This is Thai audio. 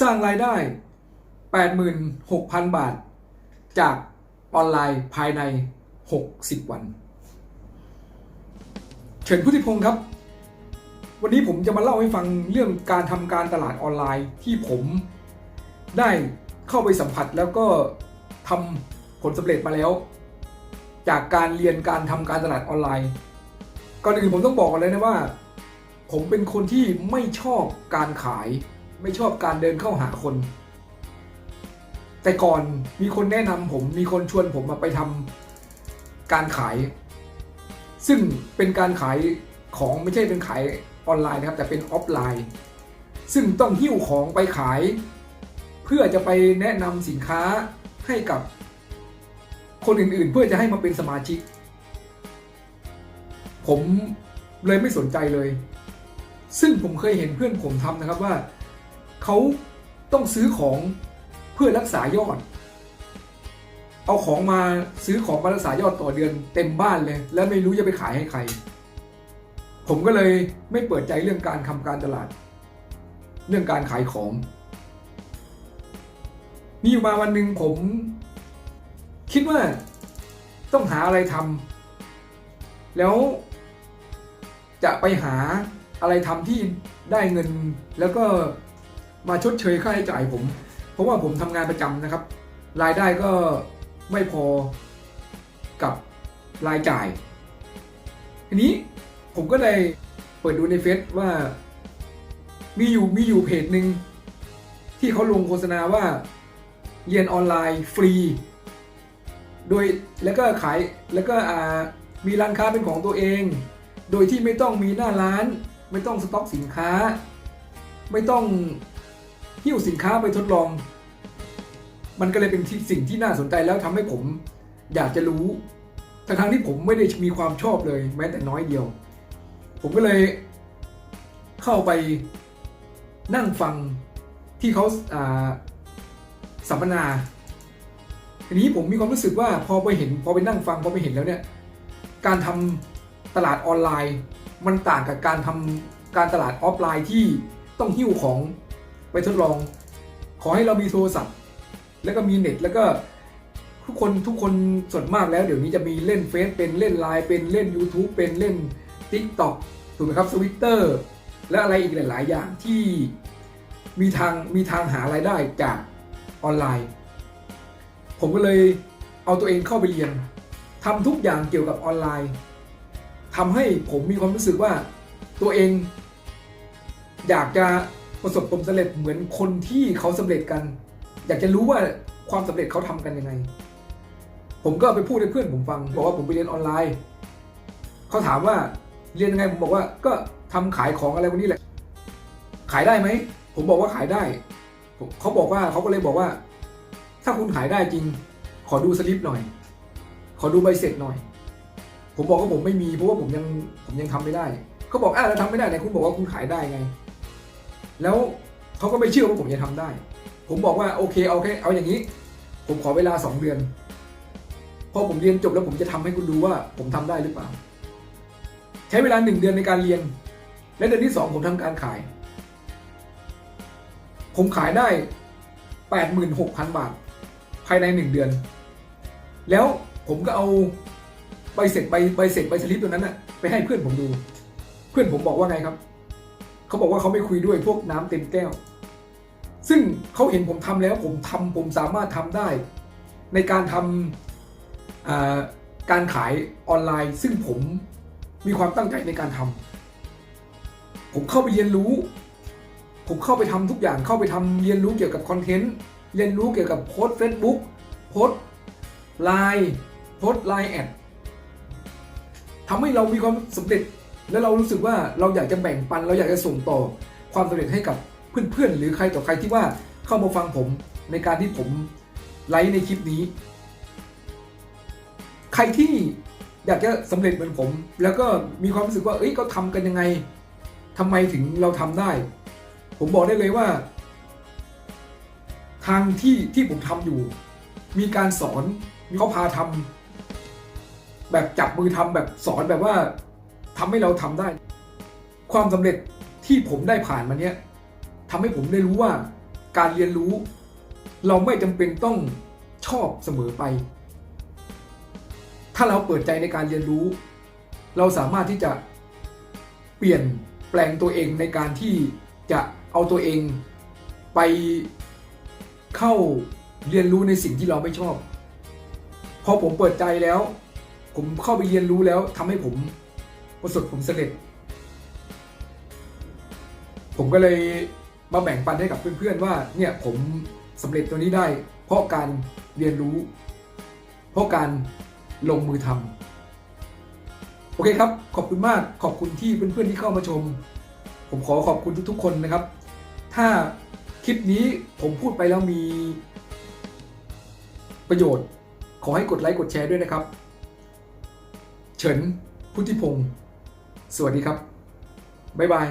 สร้างรายได้ 86,000 บาท จากออนไลน์ภายใน 60 วัน เฉินพุทธิพงศ์ครับ วันนี้ผมจะมาเล่าให้ฟังเรื่องการทำการตลาดออนไลน์ที่ผมได้เข้าไปสัมผัสแล้วก็ทำผลสำเร็จมาแล้ว จากการเรียนการทำการตลาดออนไลน์ก่อนอื่นผมต้องบอกก่อนเลยนะว่า ผมเป็นคนที่ไม่ชอบการขาย ไม่ชอบการเดินเข้าหาคน แต่ก่อนมีคนแนะนำผมมีคนชวนผมมาไปทำการขาย ซึ่งเป็นการขายของไม่ใช่เป็นขายออนไลน์นะครับ แต่เป็นออฟไลน์ ซึ่งต้องหิ้วของไปขาย เพื่อจะไปแนะนำสินค้าให้กับคนอื่นๆ เพื่อจะให้มาเป็นสมาชิก ผมเลยไม่สนใจเลย ซึ่งผมเคยเห็นเพื่อนผมทำนะครับว่า เขาต้องซื้อของเพื่อรักษายอด เอาของมาซื้อของมารักษายอดต่อเดือนเต็มบ้านเลย แล้วไม่รู้จะไปขายให้ใคร ผมก็เลยไม่เปิดใจเรื่องการทำการตลาด เรื่องการขายของ มีอยู่มาวันหนึ่งผม คิดว่าต้องหาอะไรทำแล้วจะไปหาอะไรทำที่ได้เงินแล้วก็ มาชดเชยค่าใช้จ่ายผม เพราะว่าผมทำงานประจำนะครับ รายได้ก็ไม่พอกับรายจ่าย ทีนี้ผมก็เลยเปิดดูในเฟซว่า มีอยู่มีอยู่เพจหนึ่งที่เขาลงโฆษณาว่าเรียนออนไลน์ฟรี โดยแล้วก็ขายแล้วก็มีร้านค้าเป็นของตัวเอง โดยที่ไม่ต้องมีหน้าร้าน ไม่ต้องสต็อกสินค้า ไม่ต้อง หิ้วสินค้าไปทดลอง มันก็เลยเป็นสิ่งที่น่าสนใจแล้วทำให้ผมอยากจะรู้ทั้งทที่ผมไม่ได้มีความชอบเลย แม้แต่น้อยเดียว ผมก็เลยเข้าไปนั่งฟังที่เขาาสัมมนาทีนี้ผมมีความรู้สึกว่าพอไปเห็นพอไปนั่งฟังพอไปเห็นแล้วเนี่ยการทำตลาดออนไลน์ มันต่างกับการทำการตลาดออฟไลน์ที่ต้องหิ้วของ ไปทดลอง ขอให้เรามีโทรศัพท์ แล้วก็มีเน็ตแล้วก็ทุกคนทุกคนส่วนมากแล้ว เดี๋ยวนี้จะมีเล่นเฟซเป็นเล่นไลน์เป็นเล่น YouTube เป็นเล่น TikTok ถูกไหมครับสวิตเตอร์และอะไรอีกหลาย ๆ อย่างที่มีทางมีทางหารายได้จากออนไลน์ ผมก็เลยเอาตัวเองเข้าไปเรียนทำทุกอย่างเกี่ยวกับออนไลน์ทำให้ผมมีความรู้สึกว่าตัวเองอยากจะ ประสบความสำเร็จเหมือนคนที่เขาสำเร็จกัน อยากจะรู้ว่าความสำเร็จเขาทำกันยังไง ผมก็ไปพูดให้เพื่อนผมฟัง บอกว่าผมไปเรียนออนไลน์ เขาถามว่าเรียนยังไงผมบอกว่าก็ทำขายของอะไรวันนี้แหละ ขายได้ไหมผมบอกว่าขายได้เขาบอกว่าเขาก็เลยบอกว่า ถ้าคุณขายได้จริง ขอดูสลิปหน่อย ขอดูใบเสร็จหน่อย ผมบอกว่าผมไม่มีเพราะว่าผมยังผมยังทำไม่ได้เขาบอกอ้าแล้วทำไม่ได้ไหนคุณบอกว่าคุณขายได้ไง แล้วเขาก็ไม่เชื่อว่าผมจะทำได้ ผมบอกว่าโอเคเอาแค่เอาอย่างนี้ ผมขอเวลาสองเดือน พอผมเรียนจบแล้วผมจะทำให้คุณดูว่า ผมทำได้หรือเปล่า ใช้เวลาหนึ่งเดือนในการเรียน และเดือนที่สองผมทำการขาย ผมขายได้แปดหมื่นหกพันบาท ภายในหนึ่งเดือน แล้วผมก็เอาใบเสร็จใบใบเสร็จใบสลิปตัวนั้นนะไปให้เพื่อนผมดู เพื่อนผมบอกว่าไงครับ เขาบอกว่าเขาไม่คุยด้วยพวกน้ำเต็มแก้ว ซึ่งเขาเห็นผมทำแล้วผมทำผมสามารถทำได้ ในการทำอ่าการขายออนไลน์ ซึ่งผมมีความตั้งใจในการทำผมเข้าไปเรียนรู้ ผมเข้าไปทำทุกอย่างเข้าไปทำเรียนรู้เกี่ยวกับคอนเทนต์เรียนรู้เกี่ยวกับโพสเฟซบุ๊กโพสไลน์โพสไลน์แอดทำให้เรามีความสำเร็จ และเรารู้สึกว่าเราอยากจะแบ่งปัน เราอยากจะส่งต่อความสำเร็จให้กับเพื่อนๆ หรือใครต่อใครที่ว่าเข้ามาฟังผมในการที่ผมไลฟ์ในคลิปนี้ ใครที่อยากจะสำเร็จเหมือนผม แล้วก็มีความรู้สึกว่า เอ้ยเขาทำกันยังไงทำไมถึงเราทำได้ ผมบอกได้เลยว่า ทางที่ที่ผมทำอยู่ มีการสอนมีเขาพาทำแบบจับมือทำแบบสอนแบบว่า ทำให้เราทำได้ ความสำเร็จที่ผมได้ผ่านมาเนี้ยทำให้ผมได้รู้ว่าการเรียนรู้ เราไม่จำเป็นต้องชอบเสมอไป ถ้าเราเปิดใจในการเรียนรู้ เราสามารถที่จะเปลี่ยนแปลงตัวเองในการที่จะเอาตัวเองไปเข้าเรียนรู้ในสิ่งที่เราไม่ชอบ พอผมเปิดใจแล้ว ผมเข้าไปเรียนรู้แล้วทำให้ผม ประสบผลสำเร็จ ผมก็เลยมาแบ่งปันให้กับเพื่อนๆว่าเนี่ยผมสำเร็จตัวนี้ได้ เพราะการเรียนรู้ เพราะการลงมือทำโอเคครับ ขอบคุณมาก ขอบคุณที่เพื่อนๆที่เข้ามาชม ผมขอขอบคุณทุกๆ คนนะครับ ถ้าคลิปนี้ผมพูดไปแล้วมีประโยชน์ ขอให้กดไลค์กดแชร์ด้วยนะครับ เฉินพุทธิพงศ์ สวัสดีครับ บ๊ายบาย